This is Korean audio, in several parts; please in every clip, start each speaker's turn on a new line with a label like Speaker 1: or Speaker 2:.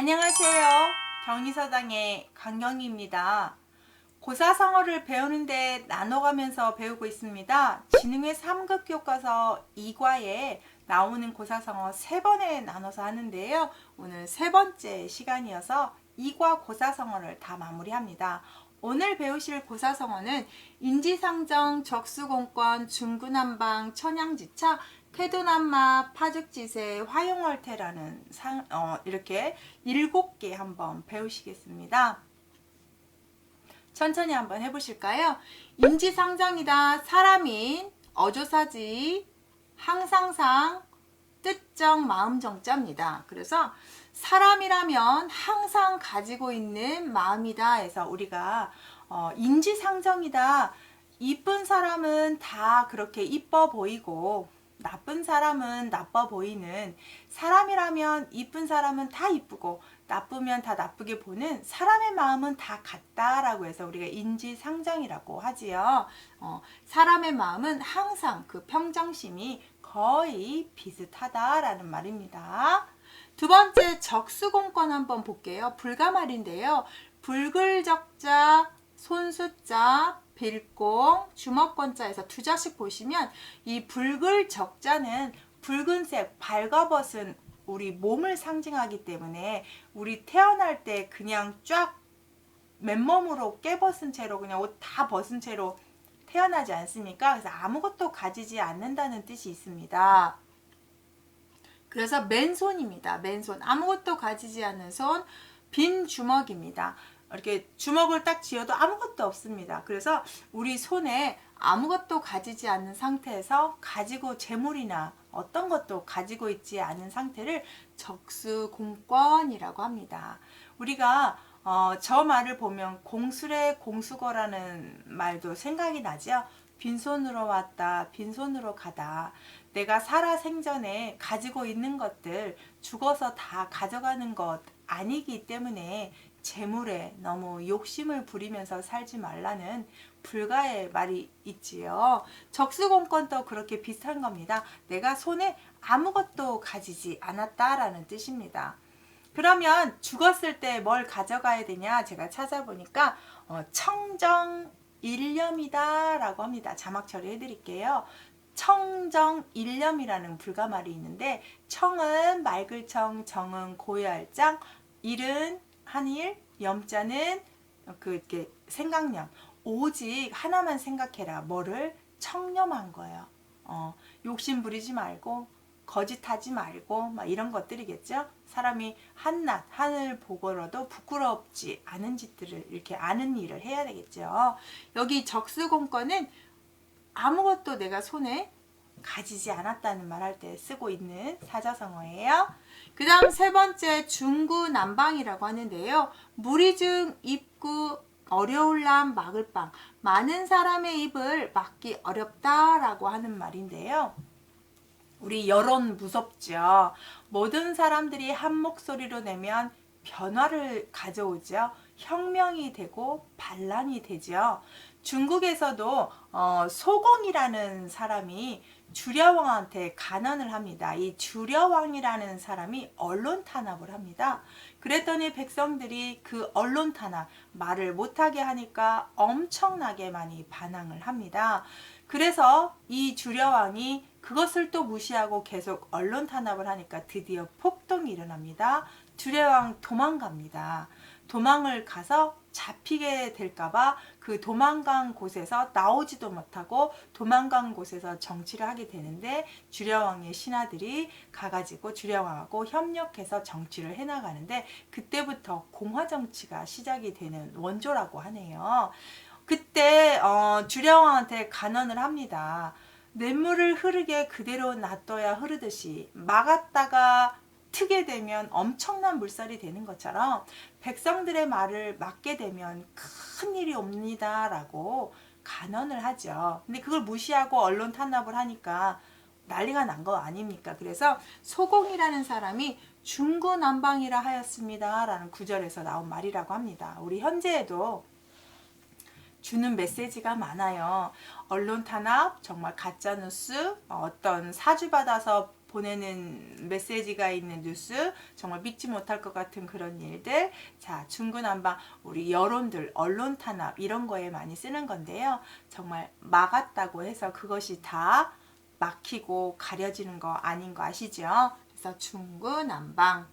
Speaker 1: 안녕하세요. 경리서당의 강경희입니다. 고사성어를 배우는데 나눠가면서 배우고 있습니다. 지능회 3급 교과서 2과에 나오는 고사성어 3번에 나눠서 하는데요. 오늘 세 번째 시간이어서 2과 고사성어를 다 마무리합니다. 오늘 배우실 고사성어는 인지상정, 적수공권, 중구난방, 천양지차, 쾌도난마, 파죽지세, 화용월태라는 상, 어, 이렇게 일곱 개 한번 배우시겠습니다. 천천히 한번 해보실까요? 인지상정이다. 사람인, 어조사지, 항상상, 뜻정, 마음정자입니다. 그래서 사람이라면 항상 가지고 있는 마음이다 해서 우리가 어, 인지상정이다. 이쁜 사람은 다 그렇게 이뻐 보이고 나쁜 사람은 나빠 보이는 사람이라면 이쁜 사람은 다 이쁘고 나쁘면 다 나쁘게 보는 사람의 마음은 다 같다라고 해서 우리가 인지상정이라고 하지요. 어, 사람의 마음은 항상 그 평정심이 거의 비슷하다라는 말입니다. 두 번째 적수공권 한번 볼게요. 불가말인데요. 붉을적자, 손수자, 빌공, 주먹권자에서 두 자씩 보시면 이 붉을 적자는 붉은색 발가벗은 우리 몸을 상징하기 때문에 우리 태어날 때 그냥 쫙 맨몸으로 깨벗은 채로 그냥 옷 다 벗은 채로 태어나지 않습니까? 그래서 아무것도 가지지 않는다는 뜻이 있습니다. 그래서 맨손입니다. 맨손. 아무것도 가지지 않는 손, 빈 주먹입니다. 이렇게 주먹을 딱 쥐어도 아무것도 없습니다. 그래서 우리 손에 아무것도 가지지 않는 상태에서 가지고 재물이나 어떤 것도 가지고 있지 않은 상태를 적수공권이라고 합니다. 우리가 어, 저 말을 보면 공술의 공수거라는 말도 생각이 나죠. 빈손으로 왔다, 빈손으로 가다. 내가 살아 생전에 가지고 있는 것들 죽어서 다 가져가는 것 아니기 때문에 재물에 너무 욕심을 부리면서 살지 말라는 불가의 말이 있지요. 적수공권도 그렇게 비슷한 겁니다. 내가 손에 아무것도 가지지 않았다라는 뜻입니다. 그러면 죽었을 때 뭘 가져가야 되냐? 제가 찾아보니까 어, 청정 일념이다 라고 합니다. 자막 처리해 드릴게요. 청정 일념이라는 불가말이 있는데 청은 맑을 청, 정은 고요할 장, 일은 한일, 염자는 그 이렇게 생각념. 오직 하나만 생각해라. 뭐를 청렴한 거예요. 어, 욕심 부리지 말고 거짓하지 말고 막 이런 것들이겠죠. 사람이 한낱 하늘 보고라도 부끄럽지 않은 짓들을 이렇게 아는 일을 해야 되겠죠. 여기 적수공권은 아무것도 내가 손에 가지지 않았다는 말 할 때 쓰고 있는 사자성어예요. 그 다음 세 번째 중구난방이라고 하는데요. 무리 중 입구 어려울람 막을 방 많은 사람의 입을 막기 어렵다라고 하는 말인데요. 우리 여론 무섭죠. 모든 사람들이 한 목소리로 내면 변화를 가져오죠. 혁명이 되고 반란이 되죠. 중국에서도 어, 소공이라는 사람이 주려왕한테 간언을 합니다. 이 주려왕이라는 사람이 언론 탄압을 합니다. 그랬더니 백성들이 그 언론 탄압 말을 못하게 하니까 엄청나게 많이 반항을 합니다. 그래서 이 주려왕이 그것을 또 무시하고 계속 언론 탄압을 하니까 드디어 폭동이 일어납니다. 주려왕 도망갑니다. 도망을 가서 잡히게 될까봐 그 도망간 곳에서 나오지도 못하고 도망간 곳에서 정치를 하게 되는데 주려왕의 신하들이 가가지고 주려왕하고 협력해서 정치를 해나가는데 그때부터 공화 정치가 시작이 되는 원조라고 하네요. 그때 어, 주려왕한테 간언을 합니다. 냇물을 흐르게 그대로 놔둬야 흐르듯이 막았다가 트게 되면 엄청난 물살이 되는 것처럼 백성들의 말을 막게 되면 큰 일이 옵니다라고 간언을 하죠. 근데 그걸 무시하고 언론 탄압을 하니까 난리가 난 거 아닙니까? 그래서 소공이라는 사람이 중구난방이라 하였습니다라는 구절에서 나온 말이라고 합니다. 우리 현재에도 주는 메시지가 많아요. 언론 탄압, 정말 가짜 뉴스, 어떤 사주 받아서 보내는 메시지가 있는 뉴스, 정말 믿지 못할 것 같은 그런 일들, 자, 중구난방, 우리 여론들, 언론 탄압, 이런 거에 많이 쓰는 건데요. 정말 막았다고 해서 그것이 다 막히고 가려지는 거 아닌 거 아시죠? 그래서 중구난방.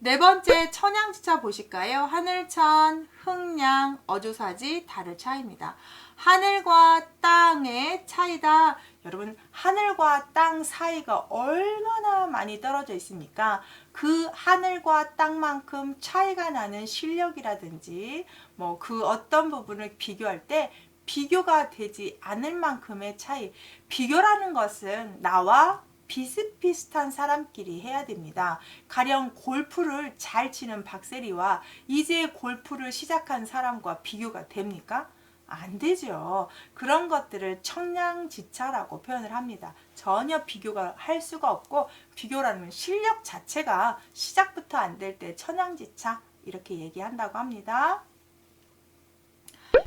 Speaker 1: 네 번째 천양지차 보실까요? 하늘천, 흑양, 어조사지, 달의 차이입니다. 하늘과 땅의 차이다. 여러분 하늘과 땅 사이가 얼마나 많이 떨어져 있습니까? 그 하늘과 땅만큼 차이가 나는 실력이라든지 뭐 그 어떤 부분을 비교할 때 비교가 되지 않을 만큼의 차이. 비교라는 것은 나와 비슷비슷한 사람끼리 해야 됩니다. 가령 골프를 잘 치는 박세리와 이제 골프를 시작한 사람과 비교가 됩니까? 안 되죠. 그런 것들을 청량지차라고 표현을 합니다. 전혀 비교가 할 수가 없고 비교라는 실력 자체가 시작부터 안 될 때 천양지차 이렇게 얘기한다고 합니다.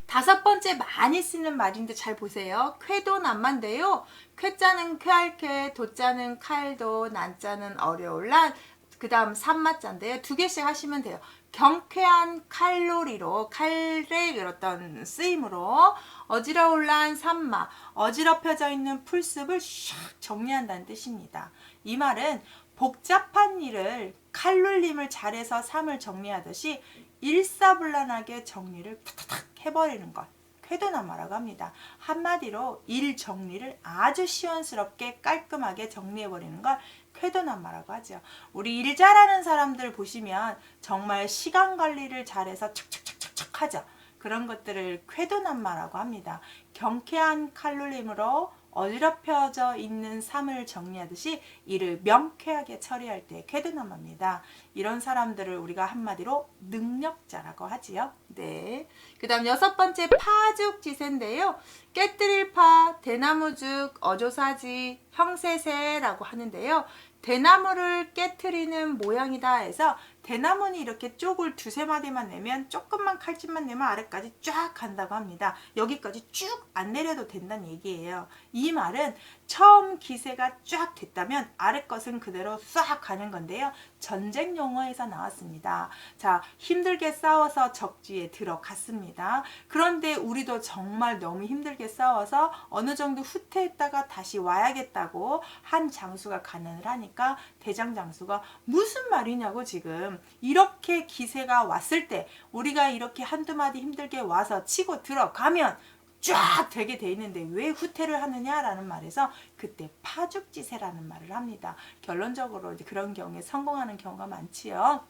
Speaker 1: 다섯 번째 많이 쓰는 말인데 잘 보세요. 쾌도 난만데요. 쾌자는 쾌할 쾌, 도자는 칼도, 난자는 어려울 난, 그 다음 산마자인데요. 두 개씩 하시면 돼요. 경쾌한 칼로리로, 칼의 어떤 쓰임으로 어지러울란 산마, 어지럽혀져 있는 풀숲을 샥 정리한다는 뜻입니다. 이 말은 복잡한 일을 칼룰림을 잘해서 삶을 정리하듯이 일사불란하게 정리를 탁탁탁 해버리는 것. 쾌도나마라고 합니다. 한마디로 일 정리를 아주 시원스럽게 깔끔하게 정리해버리는 걸 쾌도나마라고 하죠. 우리 일 잘하는 사람들 보시면 정말 시간 관리를 잘해서 척척척척척 하죠. 그런 것들을 쾌도난마라고 합니다. 경쾌한 칼룰림으로 어지럽혀져 있는 삶을 정리하듯이 이를 명쾌하게 처리할 때 쾌도난마입니다. 이런 사람들을 우리가 한마디로 능력자라고 하지요. 네. 그 다음 여섯 번째 파죽지세인데요. 깨뜨릴 파, 대나무죽, 어조사지, 형세세라고 하는데요. 대나무를 깨뜨리는 모양이다 해서 대나무는 이렇게 쪽을 두세 마디만 내면 조금만 칼집만 내면 아래까지 쫙 간다고 합니다. 여기까지 쭉 안 내려도 된다는 얘기예요. 이 말은 처음 기세가 쫙 됐다면 아래 것은 그대로 싹 가는 건데요. 전쟁 용어에서 나왔습니다. 자, 힘들게 싸워서 적지에 들어갔습니다. 그런데 우리도 정말 너무 힘들게 싸워서 어느 정도 후퇴했다가 다시 와야겠다고 한 장수가 가난을 하니까 대장 장수가 무슨 말이냐고 지금 이렇게 기세가 왔을 때 우리가 이렇게 한두 마디 힘들게 와서 치고 들어가면 쫙 되게 돼 있는데 왜 후퇴를 하느냐라는 말에서 그때 파죽지세라는 말을 합니다. 결론적으로 이제 그런 경우에 성공하는 경우가 많지요.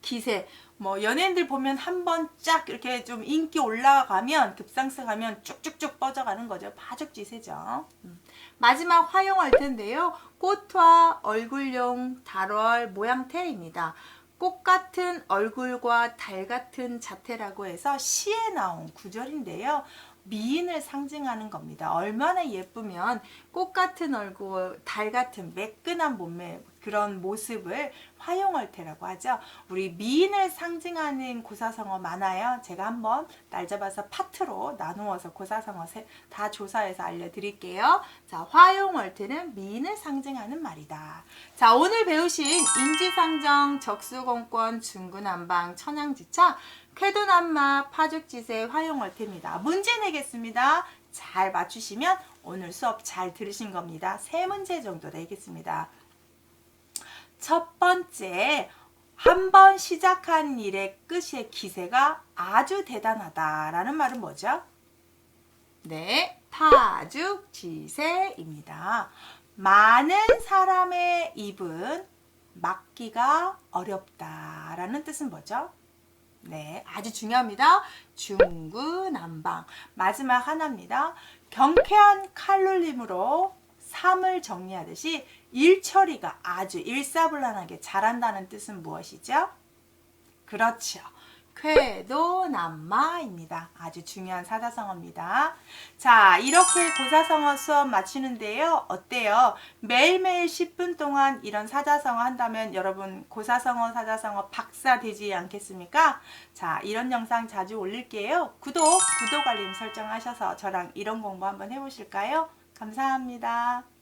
Speaker 1: 기세 뭐 연예인들 보면 한 번 쫙 이렇게 좀 인기 올라가면 급상승하면 쭉쭉쭉 뻗어가는 거죠. 파죽지세죠. 음. 마지막 화용할 텐데요. 꽃화 얼굴용 달월 모양태입니다. 꽃 같은 얼굴과 달 같은 자태라고 해서 시에 나온 구절인데요. 미인을 상징하는 겁니다. 얼마나 예쁘면 꽃 같은 얼굴, 달 같은 매끈한 몸매 그런 모습을 화용얼태라고 하죠. 우리 미인을 상징하는 고사성어 많아요. 제가 한번 날 잡아서 파트로 나누어서 고사성어 다 조사해서 알려드릴게요. 자, 화용얼태는 미인을 상징하는 말이다. 자, 오늘 배우신 인지상정, 적수공권, 중구난방, 천양지차, 쾌도난마, 파죽지세, 화용얼태입니다. 문제 내겠습니다. 잘 맞추시면 오늘 수업 잘 들으신 겁니다. 세 문제 정도 내겠습니다. 첫 번째, 한 번 시작한 일의 끝의 기세가 아주 대단하다라는 말은 뭐죠? 네, 파죽지세입니다. 많은 사람의 입은 막기가 어렵다라는 뜻은 뭐죠? 네, 아주 중요합니다. 중구난방. 마지막 하나입니다. 경쾌한 칼룰림으로 삶을 정리하듯이 일 처리가 아주 일사불란하게 잘한다는 뜻은 무엇이죠? 그렇죠. 쾌도 남마입니다. 아주 중요한 사자성어입니다. 자, 이렇게 고사성어 수업 마치는데요. 어때요? 매일매일 10분 동안 이런 사자성어 한다면 여러분 고사성어, 사자성어 박사 되지 않겠습니까? 자, 이런 영상 자주 올릴게요. 구독, 구독 알림 설정하셔서 저랑 이런 공부 한번 해보실까요? 감사합니다.